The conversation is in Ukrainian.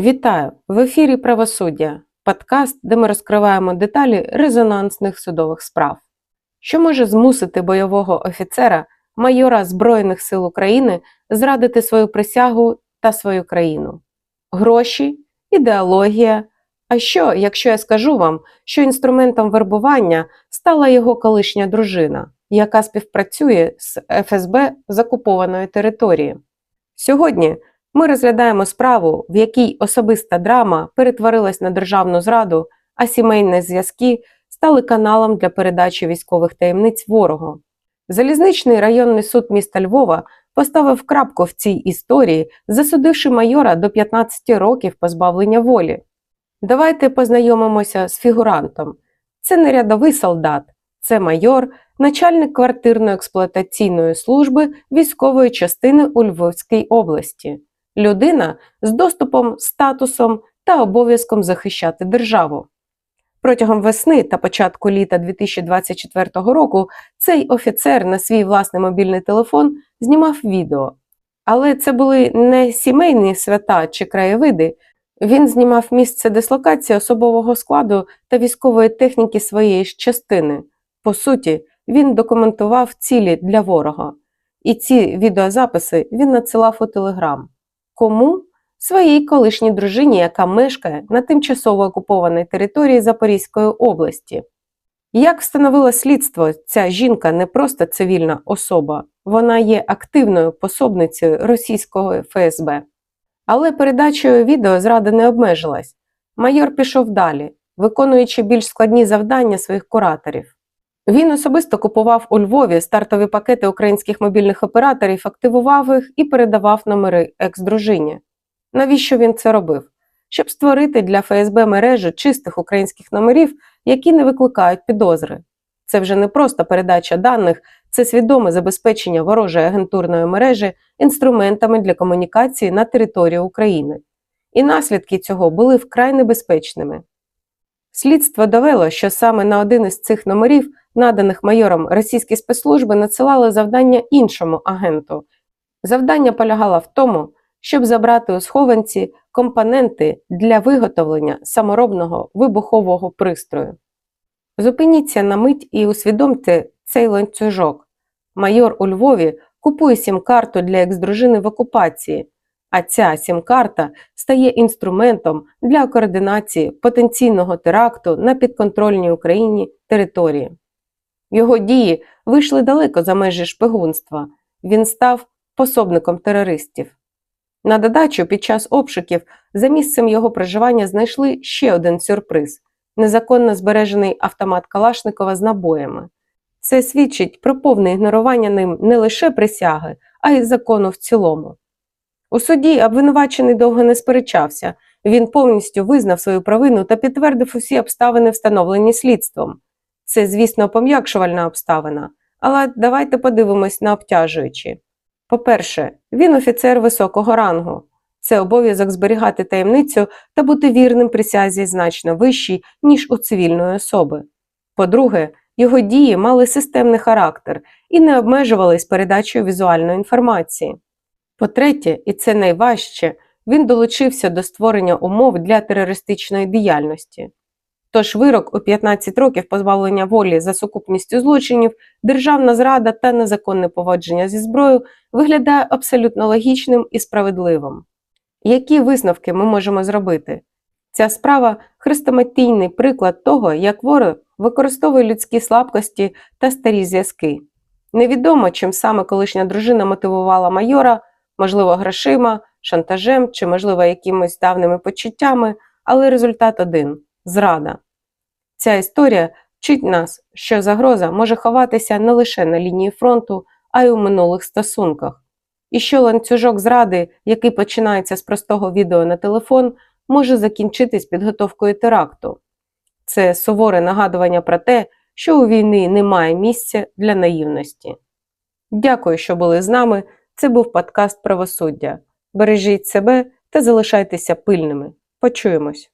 Вітаю! В ефірі Правосуддя, подкаст, де ми розкриваємо деталі резонансних судових справ. Що може змусити бойового офіцера, майора Збройних сил України зрадити свою присягу та свою країну? Гроші, ідеологія. А що, якщо я скажу вам, що інструментом вербування стала його колишня дружина, яка співпрацює з ФСБ з окупованої території? Сьогодні ми розглядаємо справу, в якій особиста драма перетворилась на державну зраду, а сімейні зв'язки стали каналом для передачі військових таємниць ворогу. Залізничний районний суд міста Львова поставив крапку в цій історії, засудивши майора до 15 років позбавлення волі. Давайте познайомимося з фігурантом. Це не рядовий солдат, це майор, начальник квартирно-експлуатаційної служби військової частини у Львовській області людина з доступом, статусом та обов'язком захищати державу. Протягом весни та початку літа 2024 року цей офіцер на свій власний мобільний телефон знімав відео. Але це були не сімейні свята чи краєвиди. Він знімав місце дислокації особового складу та військової техніки своєї ж частини. По суті, він документував цілі для ворога. І ці відеозаписи він надсилав у Телеграм. Кому? Своїй колишній дружині, яка мешкає на тимчасово окупованій території Запорізької області. Як встановило слідство, ця жінка не просто цивільна особа, вона є активною пособницею російського ФСБ. Але передачею відео зрада не обмежилась. Майор пішов далі, виконуючи більш складні завдання своїх кураторів. Він особисто купував у Львові стартові пакети українських мобільних операторів, активував їх і передавав номери екс-дружині. Навіщо він це робив? Щоб створити для ФСБ мережу чистих українських номерів, які не викликають підозри. Це вже не просто передача даних, це свідоме забезпечення ворожої агентурної мережі інструментами для комунікації на території України. І наслідки цього були вкрай небезпечними. Слідство довело, що саме на один із цих номерів, наданих майором російські спецслужби, надсилали завдання іншому агенту. Завдання полягало в тому, щоб забрати у схованці компоненти для виготовлення саморобного вибухового пристрою. Зупиніться на мить і усвідомте цей ланцюжок. Майор у Львові купує сім-карту для екс-дружини в окупації, а ця сім-карта стає інструментом для координації потенційного теракту на підконтрольній Україні території. Його дії вийшли далеко за межі шпигунства. Він став пособником терористів. На додачу, під час обшуків за місцем його проживання знайшли ще один сюрприз незаконно збережений автомат Калашникова з набоями. Це свідчить про повне ігнорування ним не лише присяги, а й закону в цілому. У суді обвинувачений довго не сперечався, він повністю визнав свою провину та підтвердив усі обставини, встановлені слідством. Це, звісно, пом'якшувальна обставина, але давайте подивимось на обтяжуючі. По-перше, він офіцер високого рангу. Це обов'язок зберігати таємницю та бути вірним присязі значно вищий, ніж у цивільної особи. По-друге, його дії мали системний характер і не обмежувались передачею візуальної інформації. По-третє, і це найважче, він долучився до створення умов для терористичної діяльності. Тож вирок у 15 років позбавлення волі за сукупністю злочинів, державна зрада та незаконне поводження зі зброєю виглядає абсолютно логічним і справедливим. Які висновки ми можемо зробити? Ця справа хрестоматійний приклад того, як ворог використовує людські слабкості та старі зв'язки. Невідомо, чим саме колишня дружина мотивувала майора, можливо, грошима, шантажем чи, можливо, якимось давними почуттями, але результат один зрада. Ця історія вчить нас, що загроза може ховатися не лише на лінії фронту, а й у минулих стосунках. І що ланцюжок зради, який починається з простого відео на телефон, може закінчитись підготовкою теракту. Це суворе нагадування про те, що у війни немає місця для наївності. Дякую, що були з нами. Це був подкаст Правосуддя. Бережіть себе та залишайтеся пильними. Почуємось!